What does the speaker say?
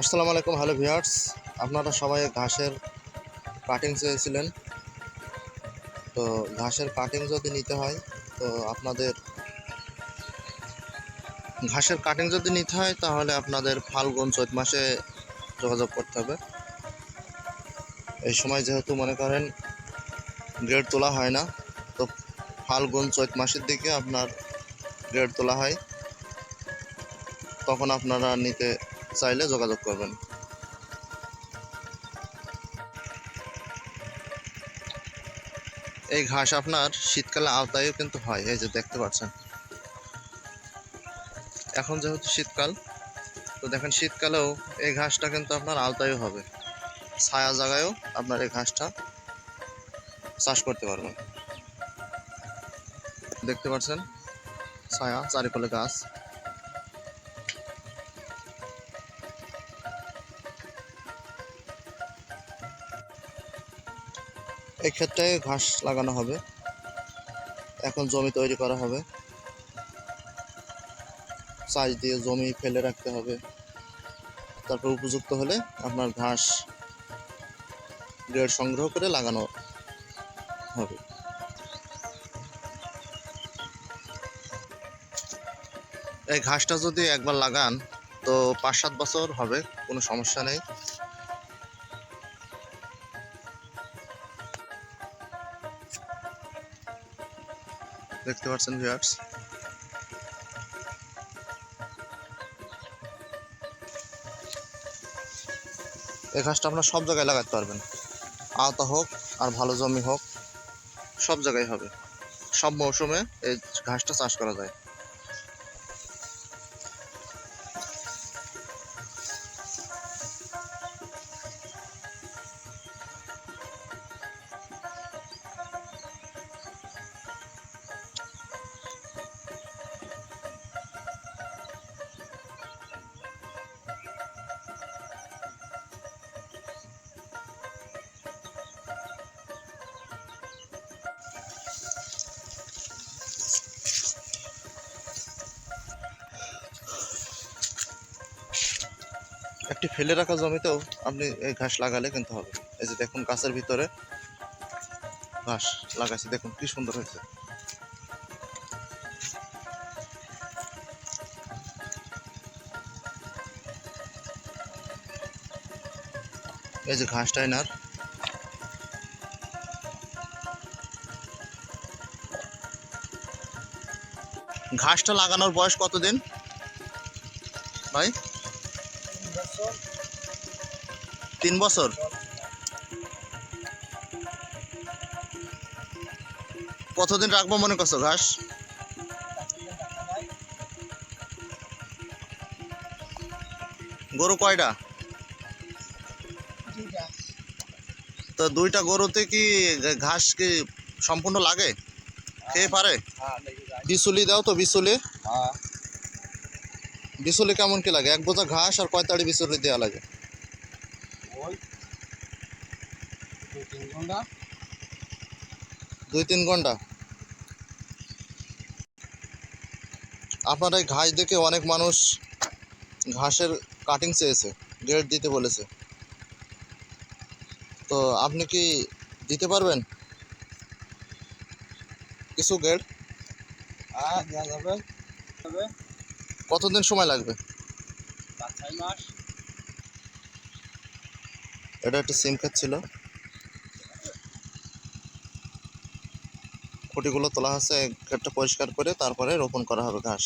আসসালামু আলাইকুম, hello viewers. আপনারা সবাই ঘাসের কাটিং চেয়েছিলেন। তো ঘাসের কাটিং যদি নিতে হয়, তো আপনাদের ঘাসের কাটিং যদি নিতে হয়, তাহলে আপনাদের ফাল্গুন চৈত মাসে যোগাযোগ করতে হবে। এই সময় যেহেতু মনে করেন গ্রেড তোলা হয় না, তো ফাল্গুন চৈত মাসের দিকে আপনার গ্রেড তোলা হয়। তখন আপনারা নিতে চাইলে যোগাযোগ করবেন। এই ঘাস আপনার শীতকালে আওতায়ও কিন্তু হয়, এই যে দেখতে পাচ্ছেন। এখন যেহেতু শীতকাল, তো দেখেন শীতকালেও এই ঘাসটা কিন্তু আপনার আওতায়ও হবে। ছায়া জায়গায়ও আপনার এই ঘাসটা চাষ করতে পারবেন। দেখতে পাচ্ছেন? ছায়া চারিপালে গাছ। এই ক্ষেত্রে ঘাস লাগানো হবে। এখন জমি তৈরি করা হবে। সাইজ দিয়ে জমি ফেলে রাখতে হবে। তারপর উপযুক্ত হলে আপনার ঘাস গ্রেড সংগ্রহ করে লাগানো হবে। এই ঘাসটা যদি একবার লাগান, তো পাঁচ সাত বছর হবে, কোনো সমস্যা নেই। দেখতে পাচ্ছেন ভিউয়ার্স এই ঘাসটা আপনার সব জায়গায় লাগাতে পারবেন। আওতা হোক আর ভালো জমি হোক, সব জায়গায় হবে। সব মৌসুমে এই ঘাসটা চাষ করা যায়। একটি ফেলে রাখা জমিতেও আপনি এই ঘাস লাগালে কিন্তু হবে। এই যে দেখুন গাছের ভিতরে ঘাস লাগাইছে, দেখুন কি সুন্দর হয়েছে। এই যে ঘাসটা এনার। ঘাসটা লাগানোর বয়স কতদিন? ভাই? তিন বছর? কতদিন রাখব মনে করছ ঘাস? গরু কয়টা? তো দুইটা গরুতে কি ঘাস কি সম্পূর্ণ লাগে? খেয়ে পারে? বিচুলি দাও তো বিচুলি। বিচুলি কেমন কি লাগে? এক বোঝা ঘাস আর কয়তাড়ি বিচুলি দেওয়া লাগে? দুই তিন ঘণ্টা। আপনার এই ঘাস দেখে অনেক মানুষ ঘাসের কাটিং চেয়েছে গ্রেড দিতে বলেছে। তো আপনি কি দিতে পারবেন? কিছু গ্রেড কতদিন সময় লাগবে? এটা একটা সিম কার্ড ছিল। খুঁটিগুলো তোলা হচ্ছে একটা পরিষ্কার করে তারপরে রোপণ করা হবে ঘাস।